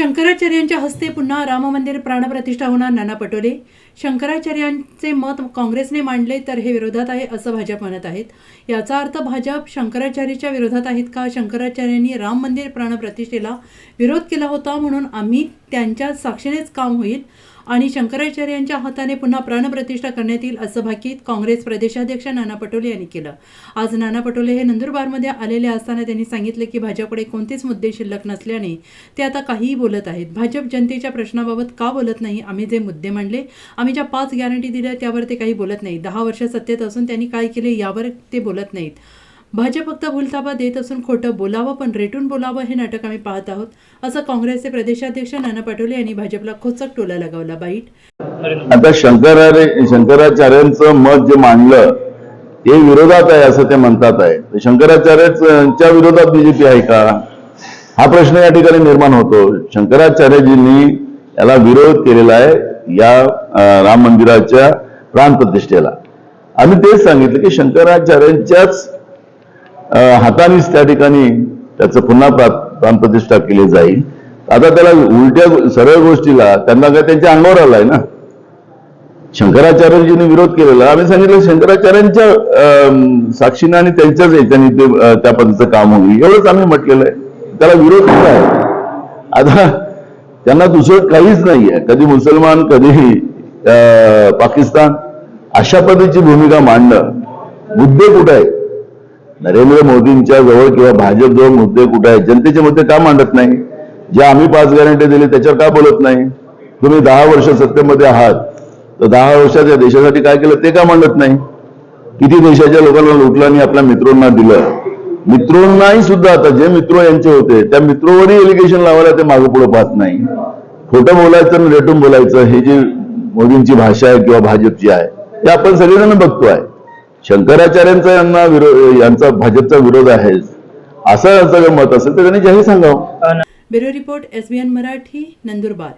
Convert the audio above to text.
शंकराचार्यांच्या हस्ते पुन्हा राम मंदिर प्राणप्रतिष्ठा होणार नाना पटोले. शंकराचार्यांचे मत काँग्रेसने मांडले तर हे विरोधात आहे असं भाजप म्हणत आहेत. याचा अर्थ भाजप शंकराचार्याच्या विरोधात आहेत का? शंकराचार्यांनी राम मंदिर प्राणप्रतिष्ठेला विरोध केला होता म्हणून आम्ही त्यांच्या साक्षीनेच काम होईल. आणि शंकराचार्यांच्या हाताने पुन्हा प्राणप्रतिष्ठा करण्यात येईल असं भाकीत काँग्रेस प्रदेशाध्यक्ष नाना पटोले यांनी केलं. आज नाना पटोले हे नंदुरबारमध्ये आलेले असताना त्यांनी सांगितले की भाजपकडे कोणतेच मुद्दे शिल्लक नसल्याने ते आता काहीही बोलत आहेत. भाजप जनतेच्या प्रश्नाबाबत का बोलत नाही? आम्ही जे मुद्दे मांडले आम्ही ज्या पाच गॅरंटी दिल्या त्यावर ते काही बोलत नाही दहा वर्ष सत्तेत असून त्यांनी काय केले यावर ते बोलत नाहीत. भाजप फक्त भूलथापा देत असून खोटं बोलावं पण रेटून बोलावं हे नाटक आम्ही पाहत आहोत असं काँग्रेसचे प्रदेशाध्यक्ष नाना पटोले यांनी भाजपला खोचक टोला लगावला. बाईट. आता शंकरारे शंकराचार्यांचं मत जे मांडलं ते विरोधात आहे असं ते म्हणतात आहे. शंकराचार्यांच्या विरोधात बीजेपी आहे का? हा प्रश्न या ठिकाणी निर्माण होतो. शंकराचार्यजींनी याला विरोध केलेला आहे या राम मंदिराच्या प्राण प्रतिष्ठेला. आम्ही तेच सांगितलं की शंकराचार्यांच्याच हातानेच त्या ठिकाणी त्याचं पुन्हा प्राणप्रतिष्ठा केली जाईल. आता त्याला उलट्या सरळ गोष्टीला त्यांना काय त्यांच्या अंगावर आलाय ना? शंकराचार्यजींनी विरोध केलेला. आम्ही सांगितलं शंकराचार्यांच्या अं, आणि त्यांच्याच याच्याने ते त्या पद्धतीचं काम होईल. एवढंच आम्ही म्हटलेलं आहे. त्याला विरोध केला आहे. आता त्यांना दुसरं काहीच नाहीये. कधी मुसलमान कधी अं, पाकिस्तान अशा पद्धतीची भूमिका मांडणं. मुद्दे कुठे आहे नरेंद्र मोदींच्या जवळ किंवा भाजप जवळ मुद्दे कुठे आहेत? जनतेचे मुद्दे का मांडत नाही? जे आम्ही पाच गॅरंटी दिली त्याच्यावर का बोलत नाही? तुम्ही दहा वर्ष सत्तेमध्ये आहात. तर दहा वर्षात या देशासाठी काय केलं ते का मांडत नाही? किती देशाच्या लोकांना लुटलं आणि आपल्या मित्रांना दिलं? मित्रोंनाही सुद्धा आता जे मित्र यांचे होते त्या मित्रोवरही एलिगेशन लावायला ते मागे पुढे पाहत नाही. खोटं बोलायचं आणि रेटून बोलायचं हे जी मोदींची भाषा आहे किंवा भाजपची आहे ते आपण सगळेजण बघतोय. शंकराचार्यांचा यांना विरोध यांचा भाजपचा विरोध आहे असं सगळं मत असेल तर त्यांनी जाहीर सांगावं. Bureau report SBN Marathi Nandurbar.